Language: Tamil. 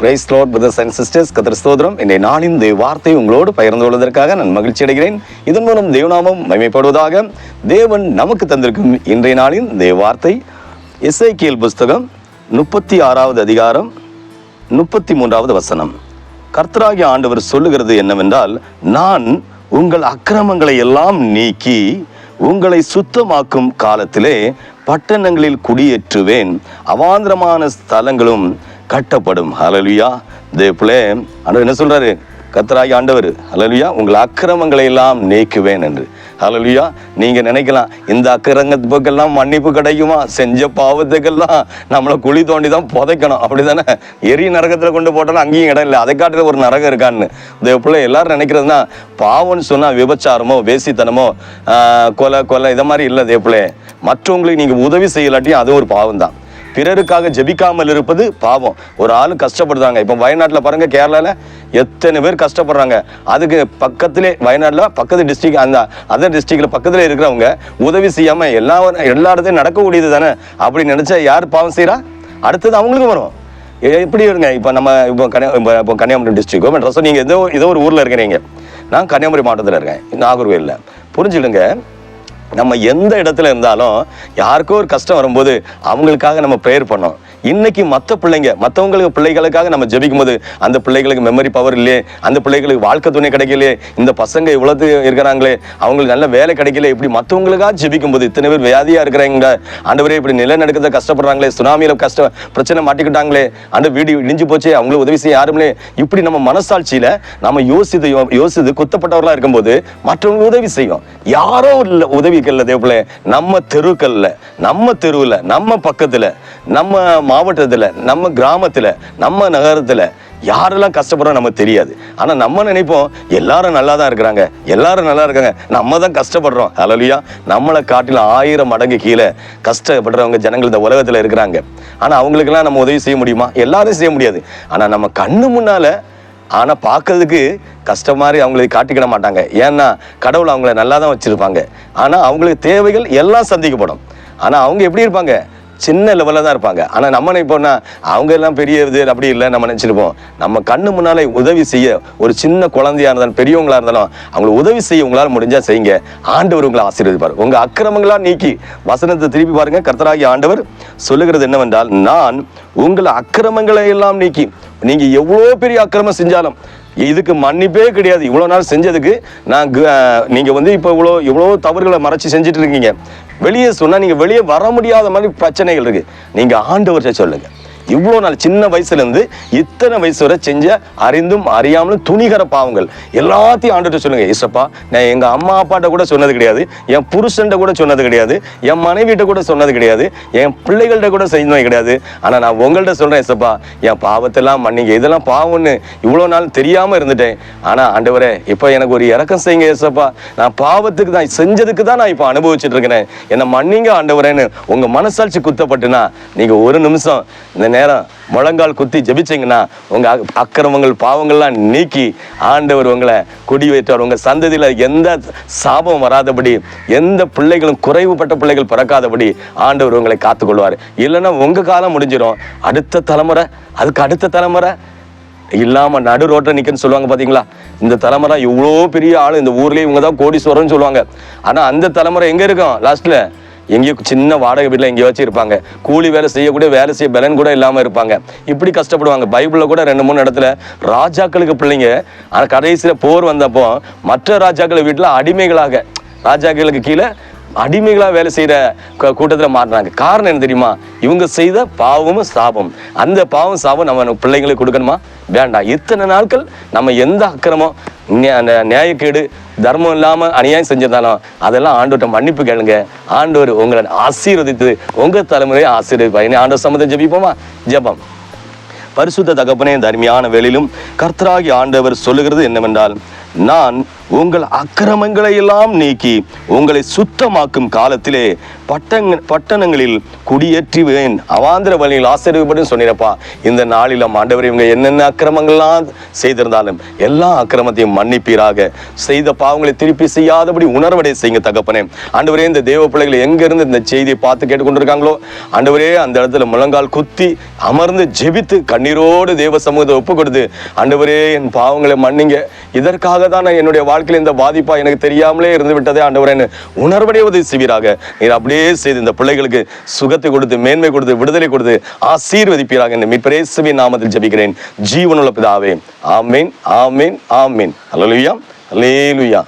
Praise lord brothers and sisters கத்திர ஸ்தோத்திரம். இன்றைய நாளின் தேவ வார்த்தை உங்களோடு பகிர்ந்து கொள்வதற்காக நான் மகிழ்ச்சி அடைகிறேன். இதன் மூலம் தேவநாமம் மகிமைப்படுவதாக தேவன் நமக்கு தந்திருக்கும் இன்றைய நாளின் தேவ வார்த்தை. எஸ்ஐகேல் புஸ்தகம் முப்பத்தி ஆறாவது அதிகாரம் முப்பத்தி மூன்றாவது வசனம். கர்த்தராகிய ஆண்டவர் சொல்லுகிறது என்னவென்றால் நான் உங்கள் அக்கிரமங்களை எல்லாம் நீக்கி உங்களை சுத்தமாக்கும் காலத்திலே பட்டணங்களில் குடியேற்றுவேன். அவாந்திரமான ஸ்தலங்களும் கட்டப்படும். ஹalleluya தேவப்பிள்ளை ஆண்டவர் என்ன சொல்றாரு? கத்தராகி ஆண்டவர் ஹalleluya உங்கள் அக்கிரமங்களை எல்லாம் நீக்குவேன் என்று. ஹalleluya நீங்க நினைக்கலாம் இந்த அக்கிரங்கத்துக்கெல்லாம் மன்னிப்பு கிடைக்குமா செஞ்ச பாவத்துக்கெல்லாம் நம்மளை குழி தோண்டி தான் புதைக்கணும். அப்படிதானே? எரி நரகத்தில் கொண்டு போட்டாலும் அங்கேயும் இடம் இல்லை. அதை காட்டுற ஒரு நரகம் இருக்கான்னு. தேவப்பிள்ளை எல்லாரும் நினைக்கிறதுனா பாவம்னு சொன்னால் விபச்சாரமோ வேசித்தனமோ கொலை கொலை இதை மாதிரி இல்லை. தேவப்பிள்ளை மற்றவங்களுக்கு நீங்கள் உதவி செய்யலாட்டியும் அது ஒரு பாவம் தான் பிறருக்காக ஜெபிக்காமல் இருப்பது பாவம். ஒரு ஆளு கஷ்டப்படுறாங்க. இப்போ வயநாட்டில் பாருங்க கேரளாவில் எத்தனை பேர் கஷ்டப்படுறாங்க. அதுக்கு பக்கத்திலே வயநாட்டில் பக்கத்து டிஸ்ட்ரிக் அந்த அதர் டிஸ்ட்ரிக்டில் பக்கத்தில் இருக்கிறவங்க உதவி செய்யாமல் எல்லா எல்லா இடத்தையும் நடக்கக்கூடியது தானே அப்படி நினச்சா யார் பாவம் செய்கிறா அடுத்தது அவங்களுக்கும் வரும். எப்படி இருங்க? இப்போ நம்ம இப்போ கன்னியா இப்போ இப்போ கன்னியாகுமரி டிஸ்ட்ரிக்டோ மெட்ராஸோ நீங்கள் ஏதோ ஏதோ ஒரு ஊரில் இருக்கிறீங்க. நான் கன்னியாகுமரி மாவட்டத்தில் இருக்கேன். நாகர்கோயிலில். புரிஞ்சுடுங்க நம்ம எந்த இடத்துல இருந்தாலும் யாருக்கோ ஒரு கஷ்டம் வரும்போது அவங்களுக்காக நம்ம ப்ரேயர் பண்ணோம். இன்னைக்கு மற்ற பிள்ளைங்க மற்றவங்களுக்கு பிள்ளைகளுக்காக நம்ம ஜெபிக்கும் போது அந்த பிள்ளைகளுக்கு மெமரி பவர் இல்லையே அந்த பிள்ளைகளுக்கு வாழ்க்கை துணை கிடைக்கலையே இந்த பசங்க இவ்வளவு இருக்கிறாங்களே அவங்களுக்கு நல்ல வேலை கிடைக்கல இப்படி மற்றவங்களுக்காக ஜெபிக்கும் போது இத்தனை பேர் வியாதியா இருக்கிறாங்க ஆண்டவரே இப்படி நிலநடுக்கத்தை கஷ்டப்படுறாங்களே சுனாமியில கஷ்டம் பிரச்சனை மாட்டிக்கிட்டாங்களே அந்த வீடு இடிஞ்சு போச்சு அவங்களுக்கு உதவி செய்ய யாருமே இப்படி நம்ம மனசாட்சியில நம்ம யோசித்து யோ- யோசித்து குத்தப்பட்டவர்களா இருக்கும்போது மற்றவங்களுக்கு உதவி செய்யும் யாரோ உதவி உதவிக்கல்ல தேவப்பிள்ளை நம்ம தெருக்கல்ல நம்ம தெருவில் நம்ம பக்கத்தில் நம்ம மாவட்டத்தில் நம்ம கிராமத்தில் நம்ம நகரத்தில் யாரெல்லாம் கஷ்டப்படுறோம் நமக்கு தெரியாது. ஆனால் நம்ம நினைப்போம் எல்லாரும் நல்லா தான் இருக்கிறாங்க எல்லாரும் நல்லா இருக்காங்க நம்ம தான் கஷ்டப்படுறோம். அலலியா நம்மளை காட்டில் ஆயிரம் மடங்கு கீழே கஷ்டப்படுறவங்க ஜனங்கள் இந்த உலகத்தில் இருக்கிறாங்க. ஆனால் அவங்களுக்கெல்லாம் நம்ம உதவி செய்ய முடியுமா? எல்லாரும் செய்ய முடியாது. ஆனால் நம்ம கண்ணு முன்னால ஆனால் பார்க்கறதுக்கு கஷ்டம் மாதிரி அவங்களுக்கு காட்டிக்கிட மாட்டாங்க. ஏன்னா கடவுள் அவங்கள நல்லா தான் வச்சுருப்பாங்க. ஆனால் அவங்களுக்கு தேவைகள் எல்லாம் சந்திக்கப்படும். ஆனால் அவங்க எப்படி இருப்பாங்க? சின்ன லெவலில் தான் இருப்பாங்க. ஆனால் நம்ம நினைப்போம்னா அவங்க எல்லாம் பெரிய இது அப்படி இல்லை நம்ம நினச்சிருப்போம் நம்ம கண்ணு முன்னாலே உதவி செய்ய ஒரு சின்ன குழந்தையாக இருந்தாலும் பெரியவங்களாக இருந்தாலும் அவங்கள உதவி செய்ய உங்களால் முடிஞ்சால் செய்யுங்க. ஆண்டவர் உங்களை ஆசீர்வதிப்பார். உங்கள் அக்கிரமங்களா நீக்கி வசனத்தை திருப்பி பாருங்கள் கர்த்தராகி ஆண்டவர் சொல்லுகிறது என்னவென்றால் நான் உங்கள் அக்கிரமங்களை எல்லாம் நீக்கி நீங்கள் எவ்வளோ பெரிய அக்கிரமம் செஞ்சாலும் இதுக்கு மன்னிப்பே கிடையாது. இவ்வளோ நாள் செஞ்சதுக்கு நான் நீங்கள் வந்து இப்போ இவ்வளோ இவ்வளோ தவறுகளை மறைச்சி செஞ்சுட்டு இருக்கீங்க. வெளியே சொன்னால் நீங்கள் வெளியே வர முடியாத மாதிரி பிரச்சனைகள் இருக்குது நீங்கள் ஆண்டு ஆண்டவர்கிட்ட சொல்லுங்கள் இவ்வளோ நாள் சின்ன வயசுலேருந்து இத்தனை வயசு வரை செஞ்ச அறிந்தும் அறியாமலும் துணிகர பாவங்கள். எல்லாத்தையும் ஆண்டுட்டு சொல்லுங்க இசப்பா நான் எங்கள் அம்மா அப்பாட்ட கூட சொன்னது கிடையாது. என் புருஷன்ட்ட கூட சொன்னது கிடையாது. என் மனைவிட்ட கூட சொன்னது கிடையாது. என் பிள்ளைகள்கிட்ட கூட செய்தது கிடையாது. ஆனால் நான் உங்கள்கிட்ட சொல்கிறேன் இசப்பா என் பாவத்தெல்லாம் மன்னிங்க. இதெல்லாம் பாவம்னு இவ்வளோ நாள் தெரியாமல் இருந்துட்டேன். ஆனால் ஆண்டவரே இப்போ எனக்கு ஒரு இறக்கம் செய்யுங்க இசப்பா நான் பாவத்துக்கு தான் செஞ்சதுக்கு தான் நான் இப்போ அனுபவிச்சுட்டு இருக்கிறேன். என்னை மன்னிங்க ஆண்டவரேன்னு உங்கள் மனசாட்சி குத்தப்பட்டுனா நீங்கள் ஒரு நிமிஷம் இந்த நேரம் முழங்கால் குத்தி ஜெபிச்சிங்கன்னா உங்கள் அக்- அக்கிரமங்கள் பாவங்கள்லாம் நீக்கி ஆண்டவர் உங்களை வைத்தார் உங்கள் சந்ததியில் எந்த சாபம் வராதபடி எந்த பிள்ளைகளும் குறைவுபட்ட பிள்ளைகள் பிறக்காதபடி ஆண்டவர் உங்களை காத்துக்கொள்வார். இல்லைன்னா உங்கள் காலம் முடிஞ்சிடும் அடுத்த தலைமுறை அதுக்கு அடுத்த தலைமுறை. இல்லாமல் நடு ரோட்டில் நிற்கன்னு சொல்லுவாங்க பார்த்தீங்களா இந்த தலைமுறை இவ்வளோ பெரிய ஆள். இந்த ஊர்லேயே இவங்க தான் கோடீஸ்வரம்னு சொல்லுவாங்க. ஆனால் அந்த தலைமுறை எங்கே இருக்கும்? லாஸ்ட்டில் எங்கேயோ சின்ன வாடகை வீட்டில் எங்கேயாச்சும் இருப்பாங்க. கூலி வேலை செய்யக்கூடிய வேலை செய்ய பலன் கூட இல்லாமல் இருப்பாங்க. இப்படி கஷ்டப்படுவாங்க. பைபிளில் கூட ரெண்டு மூணு இடத்துல ராஜாக்களுக்கு பிள்ளைங்க ஆனால் கடைசியில் போர் வந்தப்போ மற்ற ராஜாக்கள் வீட்டில் அடிமைகளாக ராஜாக்களுக்கு கீழே அடிமைகளாக வேலை செய்கிற கூட்டத்தில் மாறினாங்க. காரணம் என்ன தெரியுமா? இவங்க செய்த பாவமும் சாபம் அந்த பாவம் சாபம் நம்ம நம்ம பிள்ளைங்களுக்கு கொடுக்கணுமா? வேண்டாம். இத்தனை நாட்கள் நம்ம எந்த அக்கிரமம் அந்த நியாயக்கேடு தர்மம் இல்லாம அநியாயம் செஞ்சிருந்தாலும் அதெல்லாம் ஆண்டோட்ட மன்னிப்பு கேளுங்க. ஆண்டோர் உங்களை ஆசீர்வதித்து உங்க தலைமுறையை ஆசீர்வதிப்பார் ஆண்டவர் சம்மதம் ஜபிப்போமா? ஜெபம். பரிசுத்த தகப்பனே தர்மியான வேலையிலும் கர்த்தராகி ஆண்டவர் சொல்லுகிறது என்னவென்றால் நான் உங்கள் அக்கிரமங்களை எல்லாம் நீக்கி உங்களை சுத்தமாக்கும் காலத்திலே பட்டங் பட்டணங்களில் குடியேற்றுவேன். அவாந்திர வழியில் ஆசீர்வப்படும் சொன்னிருப்பா இந்த நாளில் ஆண்டவர் இவங்க என்னென்ன அக்கிரமங்கள்லாம் செய்திருந்தாலும் எல்லா அக்கிரமத்தையும் மன்னிப்பீராக. செய்த பாவங்களை திருப்பி செய்யாதபடி உணர்வடை செய்யுங்க தகப்பனே. ஆண்டவரே இந்த தேவ பிள்ளைகள் எங்கேருந்து இந்த செய்தியை பார்த்து கேட்டுக்கொண்டிருக்காங்களோ? ஆண்டவரே அந்த இடத்துல முழங்கால் குத்தி அமர்ந்து ஜெபித்து கண்ணீரோடு தேவ சமூகத்தை ஒப்பு கொடுத்து ஆண்டவரே என் பாவங்களை மன்னிங்க. இதற்காக தான் நான் என்னுடைய வாழ்க்கையில் இந்த பாதிப்பா எனக்கு தெரியாமலே இருந்து விட்டதே ஆண்டவரேன்னு உணர்வடைய உதவி செய்வீராக. நீர் அப்படியே செய்து இந்த பிள்ளைகளுக்கு சுகத்தை கொடுத்து மேன்மை கொடுத்து விடுதலை கொடுத்து ஆசீர்வதிப்பீராக என்று மீட்பரேசுவின் நாமத்தில் ஜபிக்கிறேன். ஜீவனுள்ள பிதாவே. ஆமீன் ஆமீன் ஆமீன். அல்லேலூயா அல்லேலூயா